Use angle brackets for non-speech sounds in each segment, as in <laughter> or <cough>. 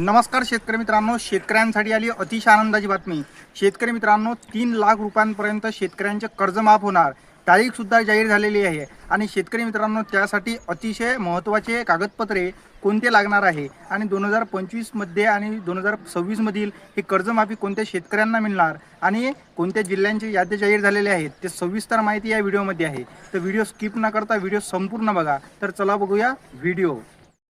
नमस्कार शेतकरी मित्रांनो शेतकऱ्यांसाठी आली अतिशय आनंदाची बातमी. शेतकरी मित्रांनो तीन लाख रुपयांपर्यंत शेतकऱ्यांचे कर्ज माफ होणार तारीख सुद्धा जाहीर झालेली आहे. आणि शेतकरी मित्रांनो त्यासाठी अतिशय महत्त्वाचे कागदपत्रे कोणते लागणार आहे? आणि दोन हजार पंचवीसमध्ये आणि दोन हजार सव्वीसमधील ही कर्जमाफी कोणत्या शेतकऱ्यांना मिळणार? आणि कोणत्या जिल्ह्यांची यादी जाहीर झालेले आहेत? ते सविस्तर माहिती या व्हिडिओमध्ये आहे. तर व्हिडिओ स्किप न करता व्हिडिओ संपूर्ण बघा. तर चला बघूया व्हिडिओ.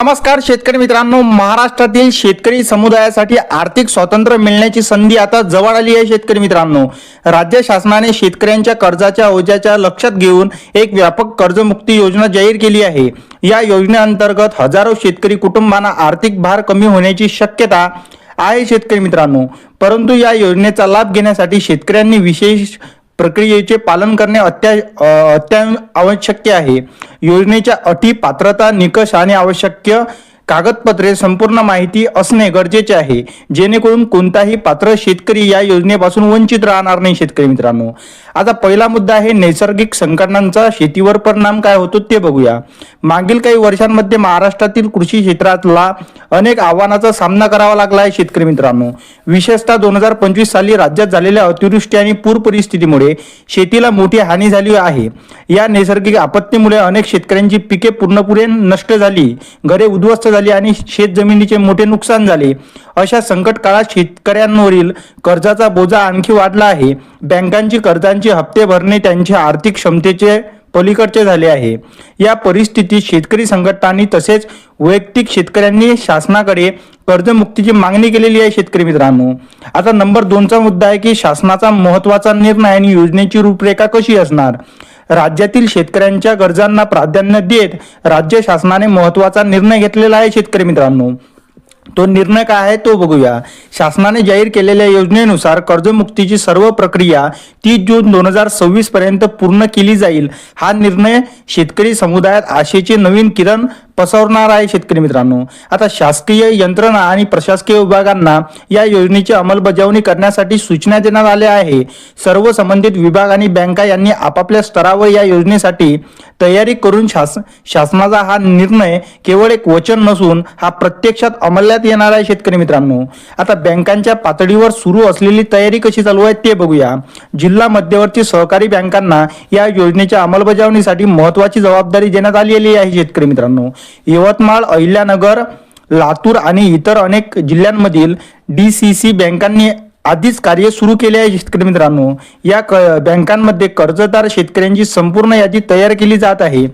नमस्कार शेतकरी मित्रांनो. महाराष्ट्रातील शेतकरी समुदायासाठी आर्थिक स्वातंत्र्य मिळण्याची संधी आता जवळ आली आहे शेतकरी मित्रांनो. राज्य शासनाने शेतकऱ्यांच्या कर्जाच्या ओझ्याच्या लक्षात घेऊन एक व्यापक कर्जमुक्ती योजना जाहीर केली आहे. या योजनेअंतर्गत हजारो शेतकरी कुटुंबांना आर्थिक भार कमी होण्याची शक्यता आहे शेतकरी मित्रांनो. परंतु या योजनेचा लाभ घेण्यासाठी शेतकऱ्यांनी विशेष प्रक्रियेचे पालन करणे अत्या अ, अत्यावश्यक आवश्यक आहे. योजनेच्या अटी पात्रता निकष आणि आवश्यक कागदपत्रे संपूर्ण माहिती असणे गरजेचे आहे. जेणेकरून कोणताही पात्र शेतकरी या योजनेपासून वंचित राहणार नाही शेतकरी मित्रांनो. आता पहिला मुद्दा आहे नैसर्गिक संकटांचा शेतीवर परिणाम काय होतो ते बघूया. मागील काही वर्षांमध्ये महाराष्ट्रातील कृषी क्षेत्रातला अनेक आव्हानाचा सामना करावा लागला आहे शेतकरी मित्रांनो. विशेषतः दोन हजार पंचवीस साली राज्यात झालेल्या अतिवृष्टी आणि पूर परिस्थितीमुळे शेतीला मोठी हानी झाली आहे. या नैसर्गिक आपत्तीमुळे अनेक शेतकऱ्यांची पिके पूर्णपुरे नष्ट झाली. घरे उद्ध्वस्त झाली. आणि शेत जमिनीचे मोठे नुकसान झाले. अशा संकट काळात शेतकऱ्यांवरील कर्जाचा बोजा आणखी वाढला आहे. बँकांची कर्जांचे हप्ते भरणे त्यांच्या आर्थिक क्षमतेचे पलीकडचे झाले आहे. या परिस्थितीत शेतकरी संघटनांनी तसेच वैयक्तिक शेतकऱ्यांनी शासनाकडे कर्जमुक्तीची मागणी केलेली आहे शेतकरी मित्रांनो. आता नंबर दोनचा मुद्दा आहे की शासनाचा महत्त्वाचा निर्णय आणि योजनेची रूपरेखा कशी असणार? राज्यातील शेतकऱ्यांच्या गरजांना प्राधान्य देत राज्य शासनाने महत्त्वाचा निर्णय घेतलेला आहे शेतकरी मित्रांनो. तो निर्णय काय आहे तो बघूया. शासनाने जाहीर केलेल्या योजनेनुसार कर्जमुक्तीची सर्व प्रक्रिया तीस जून दोन हजार सव्वीस पर्यंत पूर्ण केली जाईल. हा निर्णय शेतकरी समुदायात आशेचे नवीन किरण पसरवणार आहे शेतकरी मित्रांनो. आता शासकीय यंत्रणा आणि प्रशासकीय विभागांना या योजनेची अंमलबजावणी करण्यासाठी सूचना देण्यात आल्या आहे. सर्व संबंधित विभाग आणि बँका यांनी आपापल्या स्तरावर या योजनेसाठी तयारी करून शास शासनाचा हा निर्णय केवळ एक वचन नसून हा प्रत्यक्षात अंमलात येणार आहे शेतकरी मित्रांनो. आता बँकांच्या पातळीवर सुरू असलेली तयारी कशी चालू आहे ते बघूया. जिल्हा मध्यवर्ती सहकारी बँकांना या योजनेच्या अंमलबजावणीसाठी महत्वाची जबाबदारी देण्यात आलेली आहे शेतकरी मित्रांनो. यवतमाळ अहिल्यानगर लातूर आणि इतर अनेक जिल्ह्यांमधील डी सी सी बँकांनी आधीच कार्य सुरू केले आहे शेतकरी मित्रांनो. या क बँकांमध्ये कर्जदार शेतकऱ्यांची संपूर्ण यादी तयार केली जात आहे.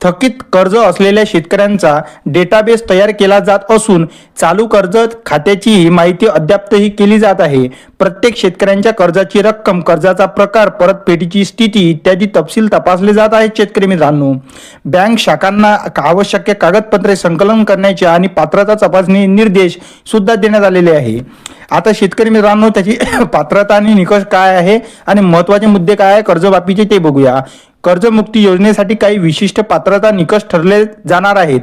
थकीत कर्ज असलेल्या शेतकऱ्यांचा डेटाबेस तयार केला जात असून चालू कर्ज खात्याची माहिती अद्यापही केली जात आहे. प्रत्येक शेतकऱ्यांच्या कर्जाची रक्कम कर्जाचा प्रकार परतफेडीची स्थिती इत्यादी तपशील तपासले जात आहेत शेतकरी मित्रांनो. बँक शाखांना आवश्यक कागदपत्रे संकलन करण्याचे आणि पात्रता तपासणी निर्देश सुद्धा देण्यात आलेले आहे. आता शेतकरी मित्रांनो त्याची <coughs> पात्रता आणि निकष काय आहे आणि महत्त्वाचे मुद्दे काय आहे? कर्जबाबीचे ते बघूया. कर्जमुक्ती योजनेसाठी काही विशिष्ट पात्रता निकष ठरले जाणार आहेत.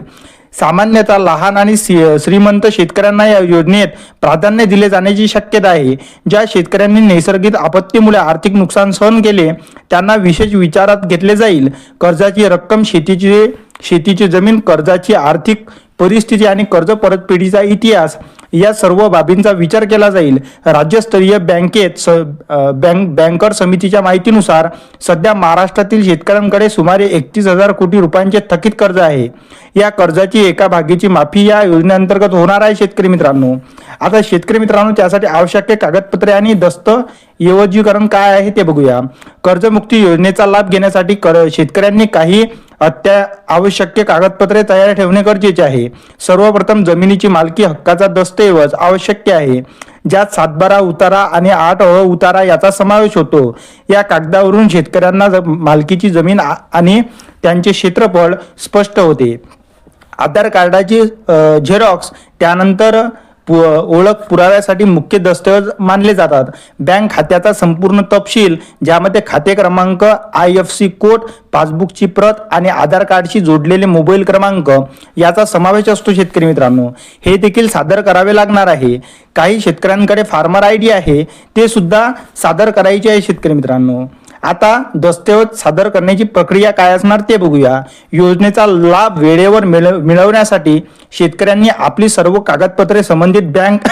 सामान्यतः लहान आणि श्रीमंत शेतकऱ्यांना या योजनेत प्राधान्य दिले जाण्याची शक्यता आहे. ज्या शेतकऱ्यांनी नैसर्गिक आपत्तीमुळे आर्थिक नुकसान सहन केले त्यांना विशेष विचारात घेतले जाईल. कर्जाची रक्कम शेतीची शेतीची जमीन कर्जाची आर्थिक परिस्थिती आणि कर्ज परतफेडीचा इतिहास या सर्व बाबींचा विचार केला जाईल. राज्यस्तरीय बँकेत स बँक बँकर समितीच्या माहितीनुसार सध्या महाराष्ट्रातील शेतकऱ्यांकडे सुमारे एकतीस हजार कोटी रुपयांचे थकीत कर्ज आहे. या कर्जाची एका भागीची माफी या योजनेअंतर्गत होणार आहे शेतकरी मित्रांनो. आता शेतकरी मित्रांनो त्यासाठी आवश्यक कागदपत्रे आणि दस्तऐवजीकरण काय आहे ते बघूया. कर्जमुक्ती योजनेचा लाभ घेण्यासाठी कर शेतकऱ्यांनी काही अत्या आवश्यक कागदपत्रे तयार ठेवणे गरजेचे आहे. सर्वप्रथम जमिनीची मालकी हक्काचा दस्तऐवज आवश्यक आहे. ज्यात सातबारा उतारा आणि आठ अ उतारा याचा समावेश होतो. या कागदावरून शेतकऱ्यांना ज- मालकीची जमीन आ- आणि त्यांचे क्षेत्रफळ स्पष्ट होते. आधार कार्डाची झेरॉक्स त्यानंतर पु ओळख पुराव्यासाठी मुख्य दस्तऐवज मानले जातात. बँक खात्याचा संपूर्ण तपशील ज्यामध्ये खाते क्रमांक आय एफ सी कोड पासबुकची प्रत आणि आधार कार्डशी जोडलेले मोबाईल क्रमांक याचा समावेश असतो शेतकरी मित्रांनो. हे देखील सादर करावे लागणार आहे. काही शेतकऱ्यांकडे फार्मर आय डी आहे ते सुद्धा सादर करायचे आहे शेतकरी मित्रांनो. आता दस्तऐवज सादर करण्याची प्रक्रिया काय असणार ते बघूया. योजनेचा लाभ वेळेवर मिळव मिळवण्यासाठी शेतकऱ्यांनी आपली सर्व कागदपत्रे संबंधित बँक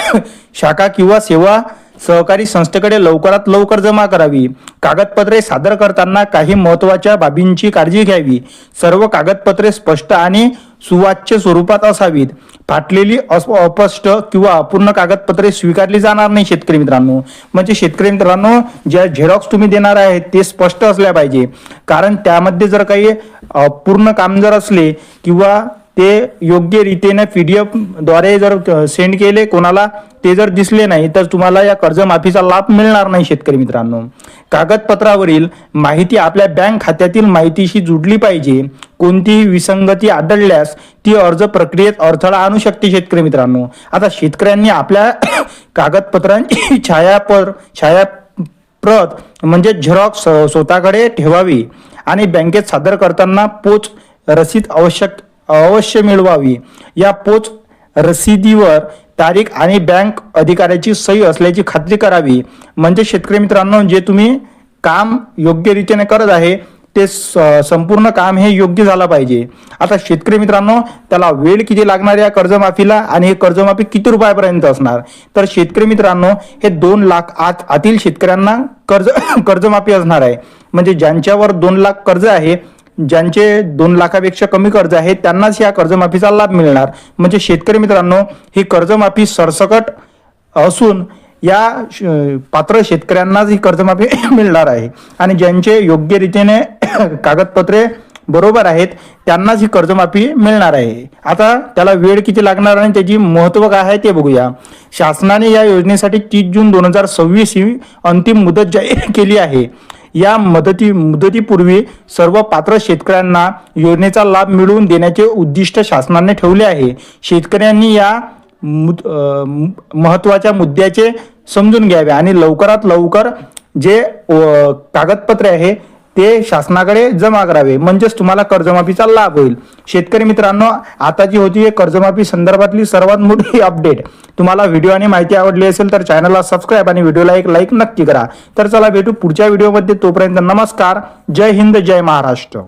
शाखा किंवा सेवा सहकारी संस्थेकडे लवकरात लवकर जमा करावी. कागदपत्रे सादर करताना काही महत्त्वाच्या बाबींची काळजी घ्यावी. सर्व कागदपत्रे स्पष्ट आणि सुवाच्य स्वरूपात असावीत. फाटलेली अस्पष्ट किंवा अपूर्ण कागदपत्रे स्वीकारली जाणार नाही शेतकरी मित्रांनो. म्हणजे शेतकरी मित्रांनो ज्या झेरॉक्स तुम्ही देणार आहेत ते स्पष्ट असल्या पाहिजे. कारण त्यामध्ये जर काही पूर्ण काम जर असले किंवा ते योग्य रीतीने पी डी एफद्वारे जर सेंड केले कोणाला ते जर दिसले नाही तर तुम्हाला या कर्जमाफीचा लाभ मिळणार नाही शेतकरी मित्रांनो. कागदपत्रावरील माहिती आपल्या बँक खात्यातील माहितीशी जुडली पाहिजे. कोणतीही विसंगती आढळल्यास ती अर्ज प्रक्रियेत अडथळा आणू शकते शेतकरी मित्रांनो. आता शेतकऱ्यांनी आपल्या <coughs> कागदपत्रांची <coughs> छायापर छाया प्रत म्हणजे झेरॉक्स स्वतःकडे ठेवावी आणि बँकेत सादर करताना पोच रसीद आवश्यक अवश्य मिळवावी. या पोच रसीदीवर तारीख आणि बँक अधिकाऱ्याची सही असल्याची खात्री करावी. म्हणजे शेतकरी मित्रांनो जे तुम्ही काम योग्य रीतीने करत आहे ते स- संपूर्ण काम हे योग्य झालं पाहिजे. आता शेतकरी मित्रांनो त्याला वेळ किती लागणार या कर्जमाफीला आणि हे कर्जमाफी किती रुपयापर्यंत असणार? तर शेतकरी मित्रांनो हे दोन लाख आत आतील शेतकऱ्यांना कर्ज <coughs> कर्जमाफी असणार आहे. म्हणजे ज्यांच्यावर दोन लाख कर्ज आहे ज्यांचे दोन लाखापेक्षा कमी कर्ज आहे त्यांनाच या कर्जमाफीचा लाभ मिळणार. म्हणजे शेतकरी मित्रांनो ही कर्जमाफी सरसकट असून या श- पात्र शेतकऱ्यांनाच ही कर्जमाफी <coughs> मिळणार आहे. आणि ज्यांचे योग्य रीतीने <coughs> कागदपत्रे बरोबर आहेत त्यांनाच ही कर्जमाफी मिळणार आहे. आता त्याला वेळ किती लागणार आणि त्याची महत्त्व काय आहे ते बघूया. शासनाने या योजनेसाठी तीस जून दोन हजार सव्वीस ही अंतिम मुदत जाहीर केली आहे. या मदती मुदतीपूर्वी सर्व पात्र शेतकऱ्यांना योजनेचा लाभ मिळवून देण्याचे उद्दिष्ट शासनाने ठेवले आहे. शेतकऱ्यांनी या मुद- महत्त्वाच्या मुद्द्याचे समजून घ्यावे आणि लवकरात लवकर जे कागदपत्रे आहे ते शासनाकडे जमा करावे. म्हणजेच तुम्हाला कर्जमाफीचा लाभ होईल. शेतकरी मित्रांनो आता जी होती हे कर्जमाफी संदर्भातली सर्वात मोठी <laughs> अपडेट. तुम्हाला व्हिडिओ आणि माहिती आवडली असेल तर चॅनलला सबस्क्राईब आणि व्हिडिओला एक लाईक नक्की करा. तर चला भेटू पुढच्या व्हिडिओमध्ये तोपर्यंत नमस्कार. जय हिंद जय महाराष्ट्र.